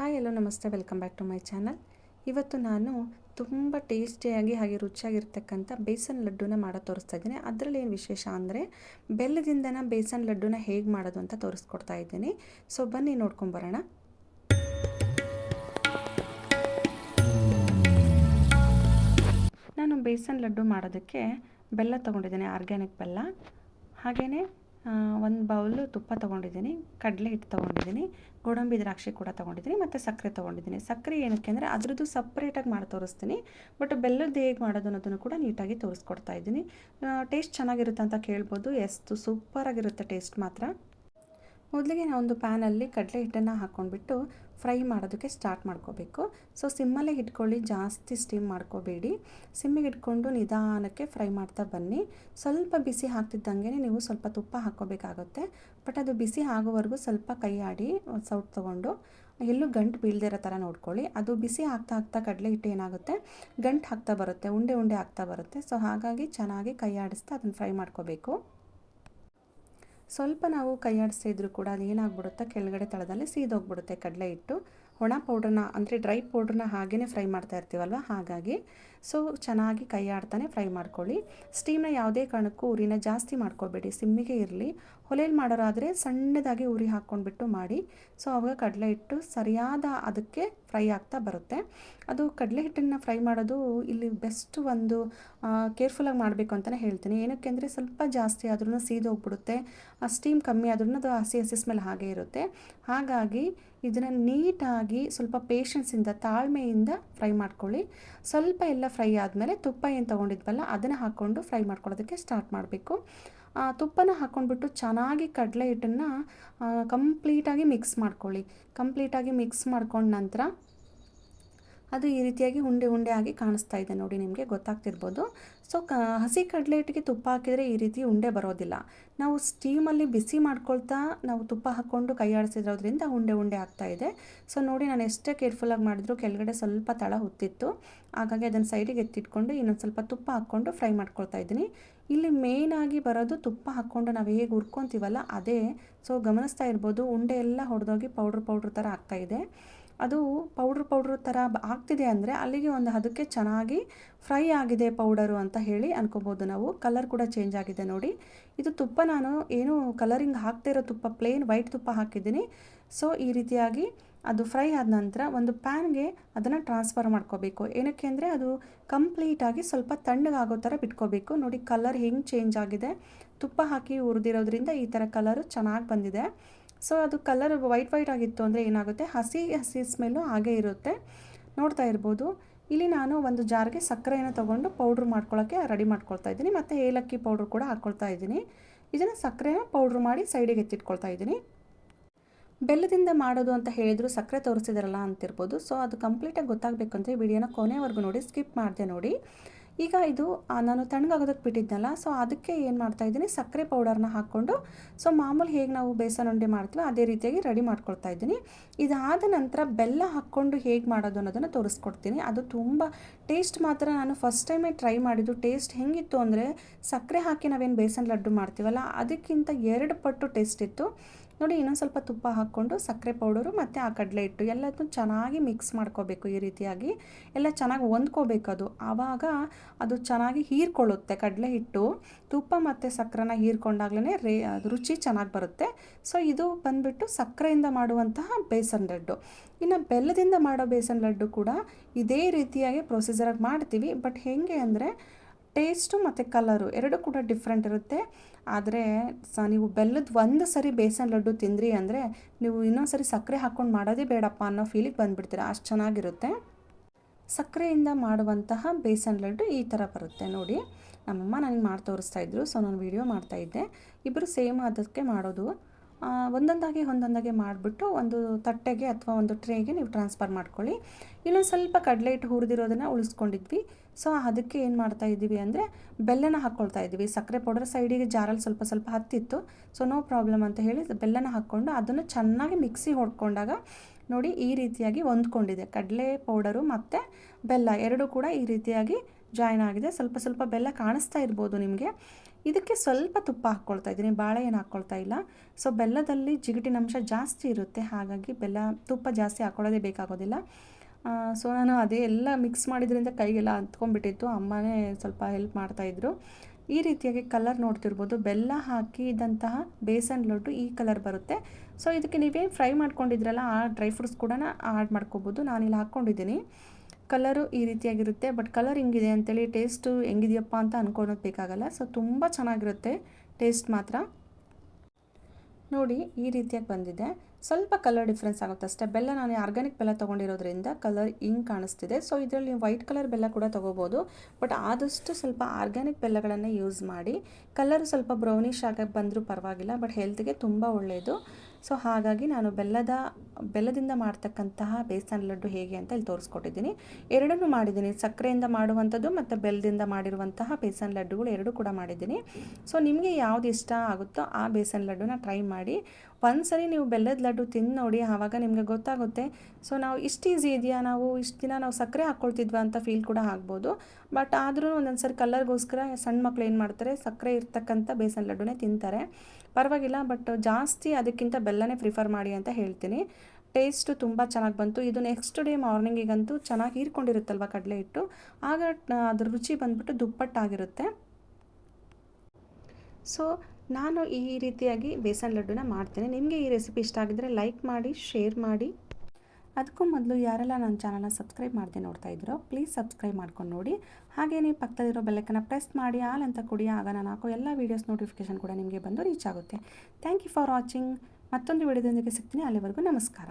Hi hello ನಮಸ್ತೆ. Welcome back to my channel. ಇವತ್ತು ನಾನು ತುಂಬ ಟೇಸ್ಟಿಯಾಗಿ ಹಾಗೆ ರುಚಿಯಾಗಿರ್ತಕ್ಕಂಥ ಬೇಸನ್ ಲಡ್ಡುನ ಮಾಡೋ ತೋರಿಸ್ತಾ ಇದ್ದೀನಿ. ಅದರಲ್ಲಿ ಏನು ವಿಶೇಷ ಅಂದರೆ ಬೆಲ್ಲದಿಂದನ ಬೇಸನ್ ಲಡ್ಡುನ ಹೇಗೆ ಮಾಡೋದು ಅಂತ ತೋರಿಸ್ಕೊಡ್ತಾ ಇದ್ದೀನಿ. ಸೊ ಬನ್ನಿ ನೋಡ್ಕೊಂಬರೋಣ ನಾನು ಬೇಸನ್ ಲಡ್ಡು ಮಾಡೋದಕ್ಕೆ ಬೆಲ್ಲ ತೊಗೊಂಡಿದ್ದೀನಿ, ಆರ್ಗ್ಯಾನಿಕ್ ಬೆಲ್ಲ. ಹಾಗೆಯೇ ಒಂದು ಬೌಲು ತುಪ್ಪ ತೊಗೊಂಡಿದ್ದೀನಿ, ಕಡಲೆ ಹಿಟ್ಟು ತೊಗೊಂಡಿದ್ದೀನಿ, ಗೋಡಂಬಿ ದ್ರಾಕ್ಷಿ ಕೂಡ ತೊಗೊಂಡಿದ್ದೀನಿ ಮತ್ತು ಸಕ್ಕರೆ ತೊಗೊಂಡಿದ್ದೀನಿ. ಸಕ್ಕರೆ ಏನಕ್ಕೆ ಅಂದರೆ ಅದ್ರದ್ದು ಸಪ್ರೇಟಾಗಿ ಮಾಡಿ ತೋರಿಸ್ತೀನಿ ಬಟ್ ಬೆಲ್ಲದ್ದು ಹೇಗೆ ಮಾಡೋದು ಅನ್ನೋದನ್ನು ಕೂಡ ನೀಟಾಗಿ ತೋರಿಸ್ಕೊಡ್ತಾ ಇದ್ದೀನಿ. ಟೇಸ್ಟ್ ಚೆನ್ನಾಗಿರುತ್ತೆ ಅಂತ ಕೇಳ್ಬೋದು, ಎಷ್ಟು ಸೂಪರಾಗಿರುತ್ತೆ ಟೇಸ್ಟ್ ಮಾತ್ರ. ಮೊದಲಿಗೆ ನಾವೊಂದು ಪ್ಯಾನಲ್ಲಿ ಕಡಲೆ ಹಿಟ್ಟನ್ನು ಹಾಕ್ಕೊಂಡ್ಬಿಟ್ಟು ಫ್ರೈ ಮಾಡೋದಕ್ಕೆ ಸ್ಟಾರ್ಟ್ ಮಾಡ್ಕೋಬೇಕು. ಸೊ, ಸಿಮ್ಮಲ್ಲೇ ಇಟ್ಕೊಳ್ಳಿ ಜಾಸ್ತಿ ಸ್ಟೀಮ್ ಮಾಡ್ಕೋಬೇಡಿ. ಸಿಮ್ಮಿಗೆ ಇಟ್ಕೊಂಡು ನಿಧಾನಕ್ಕೆ ಫ್ರೈ ಮಾಡ್ತಾ ಬನ್ನಿ. ಸ್ವಲ್ಪ ಬಿಸಿ ಹಾಕ್ತಿದ್ದಂಗೆ ನೀವು ಸ್ವಲ್ಪ ತುಪ್ಪ ಹಾಕ್ಕೋಬೇಕಾಗುತ್ತೆ. ಬಟ್ ಅದು ಬಿಸಿ ಆಗೋವರೆಗೂ ಸ್ವಲ್ಪ ಕೈ ಆಡಿ, ಸೌಟ್ ತೊಗೊಂಡು, ಎಲ್ಲೂ ಗಂಟು ಬೀಳದೇ ಇರೋ ಥರ ನೋಡ್ಕೊಳ್ಳಿ. ಅದು ಬಿಸಿ ಆಗ್ತಾ ಆಗ್ತಾ ಕಡಲೆ ಹಿಟ್ಟು ಏನಾಗುತ್ತೆ? ಗಂಟು ಹಾಕ್ತಾ ಬರುತ್ತೆ, ಉಂಡೆ ಉಂಡೆ ಆಗ್ತಾ ಬರುತ್ತೆ. ಸೊ, ಹಾಗಾಗಿ ಚೆನ್ನಾಗಿ ಕೈ ಆಡಿಸ್ತಾ ಅದನ್ನು ಫ್ರೈ ಮಾಡ್ಕೋಬೇಕು. ಸ್ವಲ್ಪ ನಾವು ಕೈ ಕೂಡ ಅದು ಏನಾಗ್ಬಿಡುತ್ತೆ ಕೆಳಗಡೆ ತಳದಲ್ಲಿ ಸೀದೋಗ್ಬಿಡುತ್ತೆ ಕಡಲೆ ಹಿಟ್ಟು. ಒಣ ಪೌಡ್ರನ್ನ ಅಂದರೆ ಡ್ರೈ ಪೌಡ್ರನ್ನ ಹಾಗೇ ಫ್ರೈ ಮಾಡ್ತಾ ಇರ್ತೀವಲ್ವ? ಹಾಗಾಗಿ. ಸೊ ಚೆನ್ನಾಗಿ ಕೈ ಆಡ್ತಾನೆ ಫ್ರೈ ಮಾಡ್ಕೊಳ್ಳಿ. ಸ್ಟೀಮ್ನ ಯಾವುದೇ ಕಾರಣಕ್ಕೂ ಉರಿನ ಜಾಸ್ತಿ ಮಾಡ್ಕೋಬೇಡಿ ಸಿಮ್ಮಿಗೆ ಇರಲಿ. ಒಲೆಯಲ್ಲಿ ಮಾಡೋರಾದರೆ ಸಣ್ಣದಾಗಿ ಉರಿ ಹಾಕ್ಕೊಂಡ್ಬಿಟ್ಟು ಮಾಡಿ. ಸೊ ಅವಾಗ ಕಡಲೆ ಹಿಟ್ಟು ಸರಿಯಾದ ಅದಕ್ಕೆ ಫ್ರೈ ಆಗ್ತಾ ಬರುತ್ತೆ. ಅದು ಕಡಲೆ ಹಿಟ್ಟನ್ನು ಫ್ರೈ ಮಾಡೋದು ಇಲ್ಲಿ ಬೆಸ್ಟ್ ಒಂದು ಕೇರ್ಫುಲ್ಲಾಗಿ ಮಾಡಬೇಕು ಅಂತಲೇ ಹೇಳ್ತೀನಿ. ಏನಕ್ಕೆ ಅಂದರೆ ಸ್ವಲ್ಪ ಜಾಸ್ತಿ ಆದ್ರೂ ಸೀದೋಗ್ಬಿಡುತ್ತೆ. ಆ ಸ್ಟೀಮ್ ಕಮ್ಮಿ ಆದ್ರೂ ಅದು ಹಸಿ ಹಸಿ ಸ್ಮೆಲ್ ಹಾಗೆ ಇರುತ್ತೆ. ಹಾಗಾಗಿ ಇದನ್ನು ನೀಟಾಗಿ ಸ್ವಲ್ಪ ಪೇಷನ್ಸಿಂದ ತಾಳ್ಮೆಯಿಂದ ಫ್ರೈ ಮಾಡ್ಕೊಳ್ಳಿ. ಸ್ವಲ್ಪ ಎಲ್ಲ ಫ್ರೈ ಆದಮೇಲೆ ತುಪ್ಪ ಏನು ತೊಗೊಂಡಿದ್ವಲ್ಲ, ಅದನ್ನು ಹಾಕ್ಕೊಂಡು ಫ್ರೈ ಮಾಡ್ಕೊಳ್ಳೋದಕ್ಕೆ ಸ್ಟಾರ್ಟ್ ಮಾಡಬೇಕು. ತುಪ್ಪನ ಹಾಕ್ಕೊಂಡ್ಬಿಟ್ಟು ಚೆನ್ನಾಗಿ ಕಡಲೆ ಹಿಟ್ಟನ್ನು ಕಂಪ್ಲೀಟಾಗಿ ಮಿಕ್ಸ್ ಮಾಡ್ಕೊಳ್ಳಿ. ಕಂಪ್ಲೀಟಾಗಿ ಮಿಕ್ಸ್ ಮಾಡ್ಕೊಂಡ ನಂತರ ಅದು ಈ ರೀತಿಯಾಗಿ ಉಂಡೆ ಉಂಡೆ ಆಗಿ ಕಾಣಿಸ್ತಾ ಇದೆ ನೋಡಿ, ನಿಮಗೆ ಗೊತ್ತಾಗ್ತಿರ್ಬೋದು. ಸೊ ಕ, ಹಸಿ ಕಡಲೆ ಹಿಟ್ಟಿಗೆ ತುಪ್ಪ ಹಾಕಿದರೆ ಈ ರೀತಿ ಉಂಡೆ ಬರೋದಿಲ್ಲ. ನಾವು ಸ್ಟೀಮಲ್ಲಿ ಬಿಸಿ ಮಾಡ್ಕೊಳ್ತಾ ನಾವು ತುಪ್ಪ ಹಾಕ್ಕೊಂಡು ಕೈ ಆಡಿಸಿದ್ರೋದ್ರಿಂದ ಉಂಡೆ ಉಂಡೆ ಆಗ್ತಾ ಇದೆ. ಸೊ ನೋಡಿ ನಾನು ಎಷ್ಟೇ ಕೇರ್ಫುಲ್ಲಾಗಿ ಮಾಡಿದ್ರು ಕೆಳಗಡೆ ಸ್ವಲ್ಪ ತಳ ಹೊತ್ತಿತ್ತು. ಹಾಗಾಗಿ ಅದನ್ನು ಸೈಡಿಗೆ ಎತ್ತಿಟ್ಕೊಂಡು ಇನ್ನೊಂದು ಸ್ವಲ್ಪ ತುಪ್ಪ ಹಾಕ್ಕೊಂಡು ಫ್ರೈ ಮಾಡ್ಕೊಳ್ತಾ ಇದ್ದೀನಿ. ಇಲ್ಲಿ ಮೇಯ್ನಾಗಿ ಬರೋದು ತುಪ್ಪ ಹಾಕ್ಕೊಂಡು ನಾವು ಹೇಗೆ ಹುರ್ಕೊತೀವಲ್ಲ, ಅದೇ. ಸೊ ಗಮನಿಸ್ತಾ ಇರ್ಬೋದು ಉಂಡೆ ಎಲ್ಲ ಹೊಡೆದೋಗಿ ಪೌಡ್ರ್ ಪೌಡ್ರ್ ಥರ ಆಗ್ತಾಯಿದೆ ಅದು ಪೌಡ್ರ್ ಪೌಡ್ರ್ ಥರ ಆಗ್ತಿದೆ ಅಂದರೆ ಅಲ್ಲಿಗೆ ಒಂದು ಅದಕ್ಕೆ ಚೆನ್ನಾಗಿ ಫ್ರೈ ಆಗಿದೆ ಪೌಡರು ಅಂತ ಹೇಳಿ ಅನ್ಕೋಬೋದು ನಾವು. ಕಲರ್ ಕೂಡ ಚೇಂಜ್ ಆಗಿದೆ ನೋಡಿ. ಇದು ತುಪ್ಪ ನಾನು ಏನು ಕಲರಿಂಗ್ ಹಾಕ್ತಿರೋ ತುಪ್ಪ, ಪ್ಲೇನ್ ವೈಟ್ ತುಪ್ಪ ಹಾಕಿದ್ದೀನಿ. ಸೊ, ಈ ರೀತಿಯಾಗಿ ಅದು ಫ್ರೈ ಆದ ನಂತರ ಒಂದು ಪ್ಯಾನ್ಗೆ ಅದನ್ನು ಟ್ರಾನ್ಸ್ಫರ್ ಮಾಡ್ಕೋಬೇಕು. ಏನಕ್ಕೆ ಅಂದರೆ ಅದು ಕಂಪ್ಲೀಟಾಗಿ ಸ್ವಲ್ಪ ತಣ್ಣಗಾಗೋ ಥರ ಬಿಟ್ಕೋಬೇಕು. ನೋಡಿ, ಕಲರ್ ಹೆಂಗೆ ಚೇಂಜ್ ಆಗಿದೆ. ತುಪ್ಪ ಹಾಕಿ ಹುರಿದಿರೋದ್ರಿಂದ ಈ ಥರ ಕಲರು ಚೆನ್ನಾಗಿ ಬಂದಿದೆ. ಸೊ ಅದು ಕಲರ್ ವೈಟ್ ವೈಟ್ ಆಗಿತ್ತು ಅಂದರೆ ಏನಾಗುತ್ತೆ? ಹಸಿ ಹಸಿ ಸ್ಮೆಲ್ಲು ಹಾಗೇ ಇರುತ್ತೆ. ನೋಡ್ತಾ ಇರ್ಬೋದು. ಇಲ್ಲಿ ನಾನು ಒಂದು ಜಾರ್ಗೆ ಸಕ್ಕರೆಯನ್ನು ತೊಗೊಂಡು ಪೌಡ್ರ್ ಮಾಡ್ಕೊಳ್ಳೋಕ್ಕೆ ರೆಡಿ ಮಾಡ್ಕೊಳ್ತಾ ಇದ್ದೀನಿ. ಮತ್ತು ಏಲಕ್ಕಿ ಪೌಡ್ರ್ ಕೂಡ ಹಾಕ್ಕೊಳ್ತಾ ಇದ್ದೀನಿ. ಇದನ್ನು ಸಕ್ಕರೆನ ಪೌಡ್ರ್ ಮಾಡಿ ಸೈಡಿಗೆ ಎತ್ತಿಟ್ಕೊಳ್ತಾ ಇದ್ದೀನಿ. ಬೆಲ್ಲದಿಂದ ಮಾಡೋದು ಅಂತ ಹೇಳಿದ್ರು ಸಕ್ಕರೆ ತೋರಿಸಿದಾರಲ್ಲ ಅಂತಿರ್ಬೋದು. ಸೊ ಅದು ಕಂಪ್ಲೀಟಾಗಿ ಗೊತ್ತಾಗಬೇಕು ಅಂದರೆ ವಿಡಿಯೋನ ಕೊನೆವರೆಗೂ ನೋಡಿ ಸ್ಕಿಪ್ ಮಾಡಿದೆ ನೋಡಿ. ಈಗ ಇದು ನಾನು ತಣ್ಣಗಾಗೋದಕ್ಕೆ ಬಿಟ್ಟಿದ್ದೆನಲ್ಲ ಸೊ ಅದಕ್ಕೆ ಏನು ಮಾಡ್ತಾ ಇದ್ದೀನಿ, ಸಕ್ಕರೆ ಪೌಡರ್ನ ಹಾಕ್ಕೊಂಡು, ಸೊ ಮಾಮೂಲಿ ಹೇಗೆ ನಾವು ಬೇಸನ್ ಉಂಡೆ ಮಾಡ್ತೀವಿ ಅದೇ ರೀತಿಯಾಗಿ ರೆಡಿ ಮಾಡ್ಕೊಳ್ತಾ ಇದ್ದೀನಿ. ಇದಾದ ನಂತರ ಬೆಲ್ಲ ಹಾಕ್ಕೊಂಡು ಹೇಗೆ ಮಾಡೋದು ಅನ್ನೋದನ್ನು ತೋರಿಸ್ಕೊಡ್ತೀನಿ. ಅದು ತುಂಬ ಟೇಸ್ಟ್ ಮಾತ್ರ ನಾನು ಫಸ್ಟ್ ಟೈಮೇ ಟ್ರೈ ಮಾಡಿದ್ದು. ಟೇಸ್ಟ್ ಹೆಂಗಿತ್ತು ಅಂದರೆ, ಸಕ್ಕರೆ ಹಾಕಿ ನಾವೇನು ಬೇಸನ್ ಲಡ್ಡು ಮಾಡ್ತೀವಲ್ಲ, ಅದಕ್ಕಿಂತ ಎರಡು ಪಟ್ಟು ಟೇಸ್ಟ್ ಇತ್ತು. ನೋಡಿ ಇನ್ನೊಂದು ಸ್ವಲ್ಪ ತುಪ್ಪ ಹಾಕ್ಕೊಂಡು ಸಕ್ಕರೆ ಪೌಡರು ಮತ್ತು ಆ ಕಡಲೆ ಹಿಟ್ಟು ಎಲ್ಲದನ್ನು ಚೆನ್ನಾಗಿ ಮಿಕ್ಸ್ ಮಾಡ್ಕೋಬೇಕು ಈ ರೀತಿಯಾಗಿ. ಎಲ್ಲ ಚೆನ್ನಾಗಿ ಹೊಂದ್ಕೋಬೇಕು ಅದು. ಆವಾಗ ಅದು ಚೆನ್ನಾಗಿ ಹೀರ್ಕೊಳ್ಳುತ್ತೆ ಕಡಲೆ ಹಿಟ್ಟು. ತುಪ್ಪ ಮತ್ತು ಸಕ್ಕರೆನ ಹೀರ್ಕೊಂಡಾಗ್ಲೇ ರೇ ರುಚಿ ಚೆನ್ನಾಗಿ ಬರುತ್ತೆ. ಸೊ ಇದು ಬಂದುಬಿಟ್ಟು ಸಕ್ಕರೆಯಿಂದ ಮಾಡುವಂತಹ ಬೇಸನ್ ಲಡ್ಡು. ಇನ್ನು ಬೆಲ್ಲದಿಂದ ಮಾಡೋ ಬೇಸನ್ ಲಡ್ಡು ಕೂಡ ಇದೇ ರೀತಿಯಾಗಿ ಪ್ರೊಸೀಜರಾಗಿ ಮಾಡ್ತೀವಿ. ಬಟ್ ಹೇಗೆ ಅಂದರೆ ಟೇಸ್ಟು ಮತ್ತು ಕಲರು ಎರಡು ಕೂಡ ಡಿಫ್ರೆಂಟ್ ಇರುತ್ತೆ. ಆದರೆ ಸ ನೀವು ಬೆಲ್ಲದ ಒಂದು ಸರಿ ಬೇಸನ್ ಲಡ್ಡು ತಿಂದ್ರಿ ಅಂದರೆ ನೀವು ಇನ್ನೊಂದು ಸರಿ ಸಕ್ಕರೆ ಹಾಕ್ಕೊಂಡು ಮಾಡೋದೇ ಬೇಡಪ್ಪ ಅನ್ನೋ ಫೀಲಿಗೆ ಬಂದುಬಿಡ್ತೀರ. ಅಷ್ಟು ಚೆನ್ನಾಗಿರುತ್ತೆ. ಸಕ್ಕರೆಯಿಂದ ಮಾಡುವಂತಹ ಬೇಸನ್ ಲಡ್ಡು ಈ ಥರ ಬರುತ್ತೆ ನೋಡಿ. ನಮ್ಮಮ್ಮ ನನಗೆ ಮಾಡಿ ತೋರಿಸ್ತಾ ಇದ್ರು, ಸೊ ನಾನು ವೀಡಿಯೋ ಮಾಡ್ತಾಯಿದ್ದೆ ಇಬ್ಬರು ಸೇಮ್ ಅದಕ್ಕೆ ಮಾಡೋದು. ಒಂದೊಂದಾಗಿ ಒಂದೊಂದಾಗಿ ಮಾಡಿಬಿಟ್ಟು ಒಂದು ತಟ್ಟೆಗೆ ಅಥವಾ ಒಂದು ಟ್ರೇಗೆ ನೀವು ಟ್ರಾನ್ಸ್ಫರ್ ಮಾಡ್ಕೊಳ್ಳಿ. ಇನ್ನೊಂದು ಸ್ವಲ್ಪ ಕಡಲೆ ಹಿಟ್ಟು ಹುರಿದಿರೋದನ್ನು ಉಳಿಸ್ಕೊಂಡಿದ್ವಿ. ಸೊ, ಅದಕ್ಕೆ ಏನು ಮಾಡ್ತಾ ಇದ್ದೀವಿ ಅಂದರೆ ಬೆಲ್ಲನ ಹಾಕ್ಕೊಳ್ತಾ ಇದ್ದೀವಿ. ಸಕ್ಕರೆ ಪೌಡರ್ ಸೈಡಿಗೆ ಜಾರಲ್ಲಿ ಸ್ವಲ್ಪ ಸ್ವಲ್ಪ ಹತ್ತಿತ್ತು. ಸೊ, ನೋ ಪ್ರಾಬ್ಲಮ್ ಅಂತ ಹೇಳಿ ಬೆಲ್ಲನ ಹಾಕ್ಕೊಂಡು ಅದನ್ನು ಚೆನ್ನಾಗಿ ಮಿಕ್ಸಿ ಹೊಡ್ಕೊಂಡಾಗ ನೋಡಿ ಈ ರೀತಿಯಾಗಿ ಹೊಂದ್ಕೊಂಡಿದೆ. ಕಡಲೆ ಪೌಡರು ಮತ್ತು ಬೆಲ್ಲ ಎರಡೂ ಕೂಡ ಈ ರೀತಿಯಾಗಿ ಜಾಯ್ನ್ ಆಗಿದೆ. ಸ್ವಲ್ಪ ಸ್ವಲ್ಪ ಬೆಲ್ಲ ಕಾಣಿಸ್ತಾ ಇರ್ಬೋದು ನಿಮಗೆ. ಇದಕ್ಕೆ ಸ್ವಲ್ಪ ತುಪ್ಪ ಹಾಕ್ಕೊಳ್ತಾ ಇದ್ದೀನಿ. ಬಾಳೆ ಏನು ಹಾಕ್ಕೊಳ್ತಾ ಇಲ್ಲ. ಸೊ ಬೆಲ್ಲದಲ್ಲಿ ಜಿಗುಟಿನ ಅಂಶ ಜಾಸ್ತಿ ಇರುತ್ತೆ. ಹಾಗಾಗಿ ಬೆಲ್ಲ, ತುಪ್ಪ ಜಾಸ್ತಿ ಹಾಕ್ಕೊಳ್ಳೋದೇ ಬೇಕಾಗೋದಿಲ್ಲ. ಸೊ ನಾನು ಅದೇ ಎಲ್ಲ ಮಿಕ್ಸ್ ಮಾಡಿದ್ರಿಂದ ಕೈಗೆಲ್ಲ ಅಂತ್ಕೊಂಡ್ಬಿಟ್ಟಿತ್ತು. ಅಮ್ಮನೇ ಸ್ವಲ್ಪ ಹೆಲ್ಪ್ ಮಾಡ್ತಾಯಿದ್ರು ಈ ರೀತಿಯಾಗಿ ಕಲರ್ ನೋಡ್ತಿರ್ಬೋದು. ಬೆಲ್ಲ ಹಾಕಿದಂತಹ ಬೇಸನ್ ಲಡ್ಡು ಈ ಕಲರ್ ಬರುತ್ತೆ. ಸೊ ಇದಕ್ಕೆ ನೀವೇನು ಫ್ರೈ ಮಾಡ್ಕೊಂಡಿದ್ರಲ್ಲ, ಆ ಡ್ರೈ ಫ್ರೂಟ್ಸ್ ಕೂಡ ಆ್ಯಡ್ ಮಾಡ್ಕೋಬೋದು. ನಾನಿಲ್ಲಿ ಹಾಕ್ಕೊಂಡಿದ್ದೀನಿ. ಕಲರು ಈ ರೀತಿಯಾಗಿರುತ್ತೆ, ಬಟ್ ಕಲರ್ ಹಿಂಗಿದೆ ಅಂತೇಳಿ ಟೇಸ್ಟು ಹೆಂಗಿದೆಯಪ್ಪ ಅಂತ ಅನ್ಕೊಳೋದು ಬೇಕಾಗಲ್ಲ. ಸೊ ತುಂಬ ಚೆನ್ನಾಗಿರುತ್ತೆ ಟೇಸ್ಟ್ ಮಾತ್ರ. ನೋಡಿ, ಈ ರೀತಿಯಾಗಿ ಬಂದಿದೆ. ಸ್ವಲ್ಪ ಕಲರ್ ಡಿಫ್ರೆನ್ಸ್ ಆಗುತ್ತೆ ಅಷ್ಟೇ. ಬೆಲ್ಲ ನಾನು ಆರ್ಗ್ಯಾನಿಕ್ ಬೆಲ್ಲ ತೊಗೊಂಡಿರೋದ್ರಿಂದ ಕಲರ್ ಹಿಂಗೆ ಕಾಣಿಸ್ತಿದೆ. ಸೊ ಇದರಲ್ಲಿ ವೈಟ್ ಕಲರ್ ಬೆಲ್ಲ ಕೂಡ ತೊಗೋಬೋದು. ಬಟ್ ಆದಷ್ಟು ಸ್ವಲ್ಪ ಆರ್ಗ್ಯಾನಿಕ್ ಬೆಲ್ಲಗಳನ್ನು ಯೂಸ್ ಮಾಡಿ, ಕಲರ್ ಸ್ವಲ್ಪ ಬ್ರೌನಿಶ್ ಆಗಕ್ಕೆ ಬಂದರೂ ಪರವಾಗಿಲ್ಲ, ಬಟ್ ಹೆಲ್ತ್ಗೆ ತುಂಬ ಒಳ್ಳೆಯದು ಸೊ ಹಾಗಾಗಿ ನಾನು ಬೆಲ್ಲದ, ಬೆಲ್ಲದಿಂದ ಮಾಡ್ತಕ್ಕಂತಹ ಬೇಸನ್ ಲಡ್ಡು ಹೇಗೆ ಅಂತ ಇಲ್ಲಿ ತೋರಿಸ್ಕೊಟ್ಟಿದ್ದೀನಿ. ಎರಡನ್ನೂ ಮಾಡಿದ್ದೀನಿ. ಸಕ್ಕರೆಯಿಂದ ಮಾಡುವಂಥದ್ದು ಮತ್ತು ಬೆಲ್ಲದಿಂದ ಮಾಡಿರುವಂತಹ ಬೇಸನ್ ಲಡ್ಡುಗಳು ಎರಡೂ ಕೂಡ ಮಾಡಿದ್ದೀನಿ. ಸೊ ನಿಮಗೆ ಯಾವುದು ಇಷ್ಟ ಆಗುತ್ತೋ ಆ ಬೇಸನ್ ಲಡ್ಡುನ ಟ್ರೈ ಮಾಡಿ. ಒಂದು ಸರಿ ನೀವು ಬೆಲ್ಲದ ಲಡ್ಡು ತಿಂದು ನೋಡಿ, ಆವಾಗ ನಿಮಗೆ ಗೊತ್ತಾಗುತ್ತೆ. ಸೊ ನಾವು ಇಷ್ಟು ಈಸಿ ಇದೆಯಾ? ನಾವು ಇಷ್ಟು ದಿನ ನಾವು ಸಕ್ಕರೆ ಹಾಕ್ಕೊಳ್ತಿದ್ವ ಅಂತ ಫೀಲ್ ಕೂಡ ಆಗ್ಬೋದು. ಬಟ್ ಆದರೂ ಒಂದೊಂದು ಸರಿ ಕಲರ್ಗೋಸ್ಕರ ಸಣ್ಣ ಮಕ್ಳು ಏನು ಮಾಡ್ತಾರೆ ಸಕ್ಕರೆ ಇರ್ತಕ್ಕಂಥ ಬೇಸನ್ ಲಡ್ಡುನೇ ತಿಂತಾರೆ. ಪರವಾಗಿಲ್ಲ ಬಟ್ ಜಾಸ್ತಿ ಅದಕ್ಕಿಂತ ಬೆಲ್ಲನೇ ಪ್ರಿಫರ್ ಮಾಡಿ ಅಂತ ಹೇಳ್ತೀನಿ. ಟೇಸ್ಟು ತುಂಬ ಚೆನ್ನಾಗಿ ಬಂತು. ಇದು ನೆಕ್ಸ್ಟ್ ಡೇ ಮಾರ್ನಿಂಗಿಗಂತೂ ಚೆನ್ನಾಗಿ ಹೀರ್ಕೊಂಡಿರುತ್ತಲ್ವ ಕಡಲೆ ಹಿಟ್ಟು? ಆಗ ಅದ್ರ ರುಚಿ ಬಂದುಬಿಟ್ಟು ದುಪ್ಪಟ್ಟಾಗಿರುತ್ತೆ. ಸೊ ನಾನು ಈ ರೀತಿಯಾಗಿ ಬೇಸನ್ ಲಡ್ಡುನ ಮಾಡ್ತೇನೆ. ನಿಮಗೆ ಈ ರೆಸಿಪಿ ಇಷ್ಟ ಆಗಿದ್ದರೆ ಲೈಕ್ ಮಾಡಿ ಶೇರ್ ಮಾಡಿ. ಅದಕ್ಕೂ ಮೊದಲು ಯಾರೆಲ್ಲ ನನ್ನ ಚಾನಲ್ನ ಸಬ್ಸ್ಕ್ರೈಬ್ ಮಾಡದೆ ನೋಡ್ತಾ ಇದ್ರೋ ಪ್ಲೀಸ್ ಸಬ್ಸ್ಕ್ರೈಬ್ ಮಾಡ್ಕೊಂಡು ನೋಡಿ. ಹಾಗೆಯೇ ಪಕ್ಕದಲ್ಲಿರೋ ಬೆಲ್ಲಕ್ಕನ್ನು ಪ್ರೆಸ್ ಮಾಡಿ, ಆಲ್ ಅಂತ ಕೊಡಿ. ಆಗ ನಾನು ಹಾಕೋ ಎಲ್ಲ ವೀಡಿಯೋಸ್ ನೋಟಿಫಿಕೇಷನ್ ಕೂಡ ನಿಮಗೆ ಬಂದು ರೀಚ್ ಆಗುತ್ತೆ. ಥ್ಯಾಂಕ್ ಯು ಫಾರ್ ವಾಚಿಂಗ್ ಮತ್ತೊಂದು ವಿಡಿಯೋದೊಂದಿಗೆ ಸಿಗ್ತೀನಿ. ಅಲ್ಲಿವರೆಗೂ ನಮಸ್ಕಾರ.